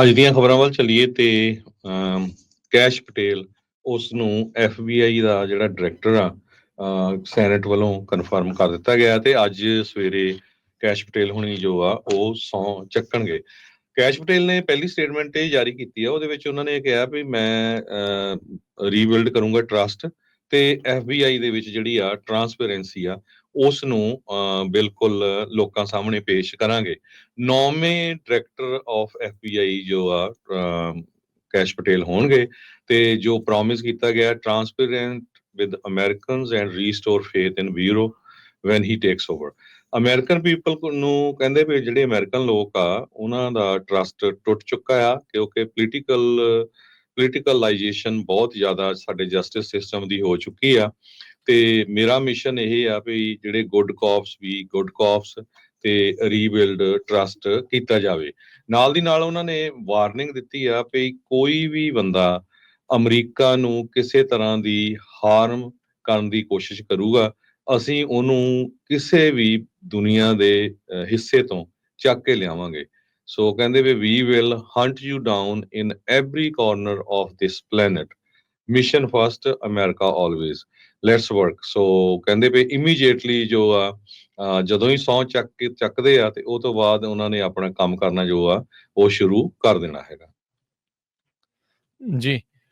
ਅੱਜ ਦੀਆਂ ਖਬਰਾਂ ਵੱਲ ਚੱਲੀਏ ਤੇ ਕੈਸ਼ ਪਟੇਲ ਉਸ ਨੂੰ FBI ਦਾ ਜਿਹੜਾ ਡਾਇਰੈਕਟਰ ਆ ਸੈਨੇਟ ਵੱਲੋਂ ਕਨਫਰਮ ਕਰ ਦਿੱਤਾ ਗਿਆ ਤੇ ਅੱਜ ਸਵੇਰੇ ਕੈਸ਼ ਪਟੇਲ ਹੁਣੀ ਜੋ ਆ, ਉਹ ਸੌ ਚੱਕਣਗੇ। ਕੈਸ਼ ਪਟੇਲ ਨੇ ਪਹਿਲੀ ਸਟੇਟਮੈਂਟ ਇਹ ਜਾਰੀ ਕੀਤੀ ਆ, ਉਹਦੇ ਵਿੱਚ ਉਹਨਾਂ ਨੇ ਕਿਹਾ ਵੀ ਮੈਂ ਰੀਬਿਲਡ ਕਰੂੰਗਾ ਟਰਸਟ ਤੇ FBI ਦੇ ਵਿੱਚ ਜਿਹੜੀ ਆ ਟਰਾਂਸਪੇਰੈਂਸੀ ਆ ਉਸ ਨੂੰ ਬਿਲਕੁਲ ਲੋਕਾਂ ਸਾਹਮਣੇ ਪੇਸ਼ ਕਰਾਂਗੇ। ਨੌਵੇਂ ਡਾਇਰੈਕਟਰ ਆਫ FBI ਜੋ ਆ ਕੈਸ਼ ਪਟੇਲ ਹੋਣਗੇ ਤੇ ਜੋ ਪ੍ਰੋਮਿਸ ਕੀਤਾ ਗਿਆ transparent with Americans and restore faith in bureau when he takes over American people ਨੂੰ ਕਹਿੰਦੇ ਵੀ ਜਿਹੜੇ ਅਮਰੀਕਨ ਲੋਕ ਆ, ਉਹਨਾਂ ਦਾ ਟਰਸਟ ਟੁੱਟ ਚੁੱਕਾ ਆ, ਕਿਉਂਕਿ ਪੋਲੀਟੀਕਲ ਪੋਲੀਟੀਕਲਾਈਜੇਸ਼ਨ ਬਹੁਤ ਜ਼ਿਆਦਾ ਸਾਡੇ ਜਸਟਿਸ ਸਿਸਟਮ ਦੀ ਹੋ ਚੁੱਕੀ ਆ। ਤੇ ਮੇਰਾ ਮਿਸ਼ਨ ਇਹ ਆ ਵੀ ਜਿਹੜੇ ਗੁੱਡ ਕਾਪਸ ਵੀ ਗੁੱਡ ਕਾਪਸ ਤੇ ਰੀਬਿਲਡ ਟਰਸਟ ਕੀਤਾ ਜਾਵੇ। ਨਾਲ ਦੀ ਨਾਲ ਉਹਨਾਂ ਨੇ ਵਾਰਨਿੰਗ ਦਿੱਤੀ ਆ ਵੀ ਕੋਈ ਵੀ ਬੰਦਾ ਅਮਰੀਕਾ ਨੂੰ ਕਿਸੇ ਤਰ੍ਹਾਂ ਦੀ ਹਾਰਮ ਕਰਨ ਦੀ ਕੋਸ਼ਿਸ਼ ਕਰੂਗਾ, ਅਸੀਂ ਉਹਨੂੰ ਕਿਸੇ ਵੀ ਦੁਨੀਆ ਦੇ ਹਿੱਸੇ ਤੋਂ ਚੱਕ ਕੇ ਲਿਆਵਾਂਗੇ। ਸੋ ਕਹਿੰਦੇ ਵੀ we will hunt you down in every corner of this planet mission first America always let's work so ਕਹਿੰਦੇ ਵੀ ਇਮੀਡੀਏਟਲੀ ਜੋ ਆ, ਜਦੋਂ ਹੀ ਸੌ ਚੱਕ ਕੇ ਚੱਕਦੇ ਆ, ਤੇ ਉਹ ਤੋਂ ਬਾਅਦ ਉਹਨਾਂ ਨੇ ਆਪਣਾ ਕੰਮ ਕਰਨਾ ਜੋ ਆ, ਉਹ ਸ਼ੁਰੂ ਕਰ ਦੇਣਾ ਹੈਗਾ। ਜੀ।